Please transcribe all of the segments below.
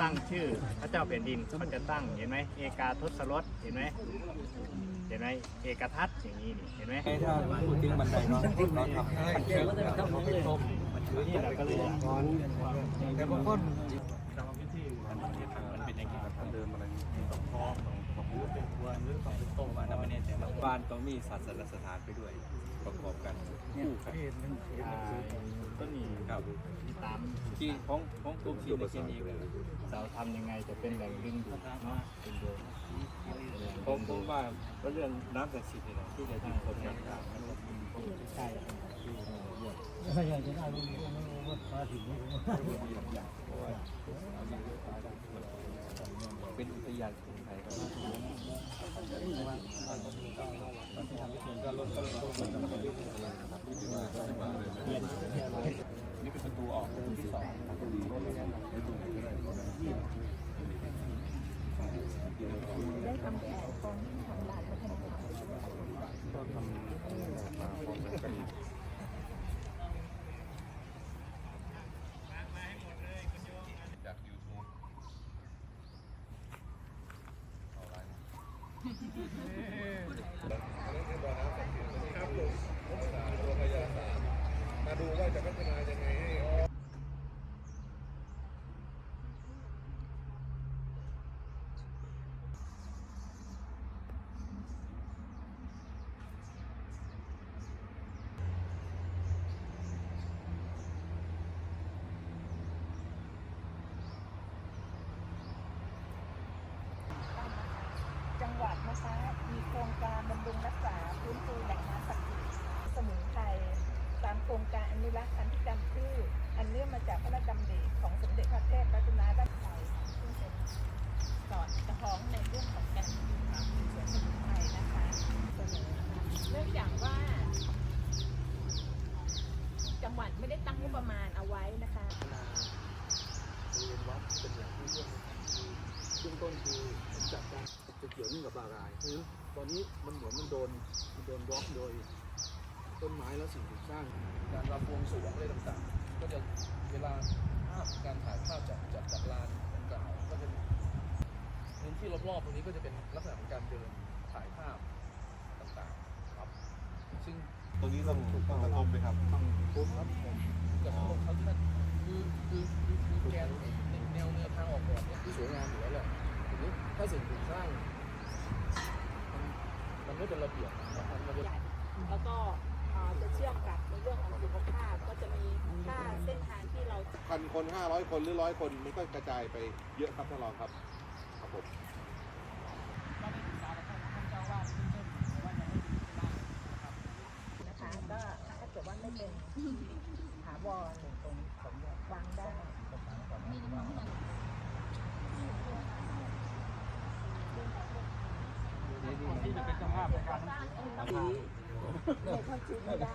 ตั้งชื่อพระเจ้าแผ่นดินเขาจะตั้งเห็นไหมเอกาทศรสเห็นไหมเห็นไหมเอกทัศน์อย่างนี้นี่เห็นไหมถ้าพูดถึงบันไดเนาะเนาะครับเชื่อมเป็นต้มมันคือนี่แหละก็เลยร้อนแต่บางคน พูดเป็นควนหรือต้องเป็นต้มอันนั้นไม่แน่ใจว่าบ้านต้องมีศาสนสถานไปด้วย ประกอบกันคู่กันอ่าต้นนี้ครับตามที่ของของกลุ่มที่ในเขตนี้เลยเราทำยังไงจะเป็นแหล่งดึงดูดเนาะเป็นโดยผมผมว่าก็เรื่องน้ำศักดิ์สิทธิ์นี่แหละที่จะดึงคนงานต่างใช่ เป็นอุทยานของไทยครับนี่เป็นประตูออกที่สอง ได้ทำแผนของทางด้านวัฒนธรรม จากยูทูบจังหวัดนะคะมีโครงการบำรุงรักษาฟื้นฟูแหล่งน้ำศักดิ์สิทธิ์สมุนไพรตามโค รงการอนุรักษ์พันธุกรรมพืชอันเนื่องมาจากพระราชดำริของสมเด็จพระเทพรัตนราชสุดาซึ่งเป็นสอดคล้องในเรื่องของการสวนสมุนไพรนะคะเสนอเนื่องจากว่าจังหวัดไม่ได้ตั้งงบประมาณเอาไว้นะคะบริเวณวัดเป็นแหล่งท่องเที่เบื้องต้นคือจัดการจะเกี่ยวเนื่องกับบารายเพราะฉะนั้นตอนนี้มันเหมือนมันโดนมันโดนบล็อกโดย ต้นไม้และสิ่งปลูกสร้าง การรำบวงสรวงอะไรต่างๆ ก็จะเวลาภาพการถ่ายภาพจากจากจากลานดังกล่าวก็จะพื้นที่รอบๆตรงนี้ก็จะเป็นลักษณะของการเดินถ่ายภาพต่างๆครับ ซึ่งตรงนี้ต้องต้องกระทบไหมครับผมครับผมกับทั้งหมดเขาที่นั่นคือคือคือคือแกนแนวแนวทางออกแบบเนี่ยคือสวยงามอยู่แล้วแหละทีนี้ถ้าสิ่งปลูกสร้างมันมันไม่เป็นระเบียบนะครับมันจะใหญ่แล้วก็เอ่อ จะเชื่อมกับในเรื่องของสุขภาพก็จะมีค่าเส้นทางที่เราพันคนห้าร้อยคนหรือร้อยคนมันก็กระจายไปเยอะครับท่านรองครับครับผมนะคะก็ถ้าเกิดว่าไม่เป็นถาวรวางได้ที่จะเป็นเจ้าภาพในการ ในข้อจริงไม่ได้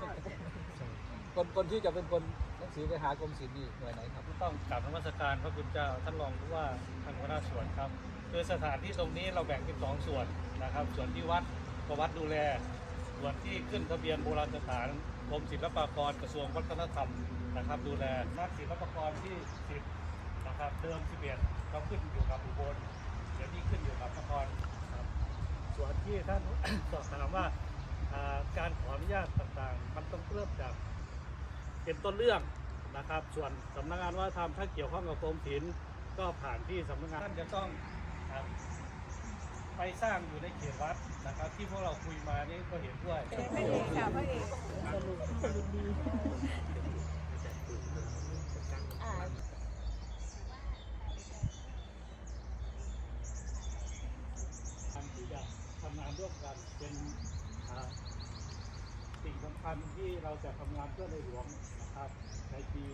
คนคนที่จะเป็นคนหนังสือไปหากรมศิลป์นี่หน่วยไหนครับ ต้องกราบนมัสการพระคุณเจ้าท่านรองผู้ว่าทางหัวหน้าส่วนครับคือสถานที่ตรงนี้เราแบ่งเป็นสองส่วนนะครับ ส่วนที่วัดก็วัดดูแล ส่วนที่ขึ้นทะเบียนโบราณสถานกรมศิลปากรกระทรวงวัฒนธรรมนะครับ ดูแลนักศิลปากรที่10นะครับเดิม11เราขึ้นอยู่กับอุบลเดี๋ยวนี้ขึ้นอยู่กับนครครับส่วนที่ท่านสอบถามว่าอ่า การขออนุญาตต่างๆ มันต้องเริ่มจากเป็นต้นเรื่องนะครับ ส่วนสำนักงานวัฒนธรรมถ้าเกี่ยวข้องกับกรมศิลป์ก็ผ่านที่สำนักงานท่านจะต้องครับไปสร้างอยู่ในเขตวัดนะครับ ที่พวกเราคุยมานี่ก็เห็นด้วยพระเอกค่ะพระเอกสรุปสรุปดีอ่าการที่จะทำงานร่วมกันเป็นอ่าสิ่งสำ คัญที่เราจะทำงานเพื่อในหลวงนะครับในปี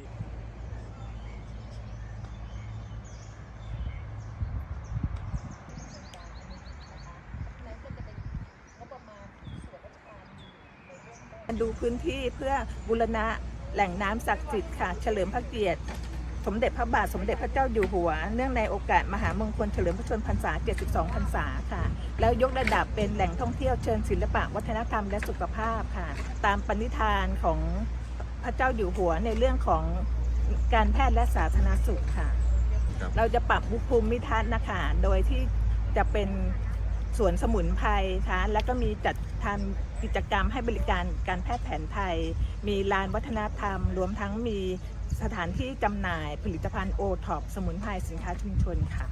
มาดูพื้นที่เพื่อบูรณะแหล่งน้ำศักดิ์สิทธิ์ค่ะ เฉลิมพระเกียรติ สมเด็จพระบาทสมเด็จพระเจ้าอยู่หัว เนื่องในโอกาสมหามงคลเฉลิมพระชนมพรรษา 72 พรรษาค่ะ แล้วยกระดับเป็นแหล่งท่องเที่ยวเชิงศิลปะวัฒนธรรมและสุขภาพค่ะ ตามปณิธานของพระเจ้าอยู่หัวในเรื่องของการแพทย์และสาธารณสุขค่ะ ครับ เราจะปรับภูมิทัศน์นะคะ โดยที่จะเป็นสวนสมุนไพรคะแล้วก็มีจัดทำกิจกรรมให้บริการการแพทย์แผนไทย มีลานวัฒนธรรม รวมทั้งมีสถานที่จำหน่ายผลิตภัณฑ์โอท็อปสมุนไพรสินค้าชุมชนค่ะ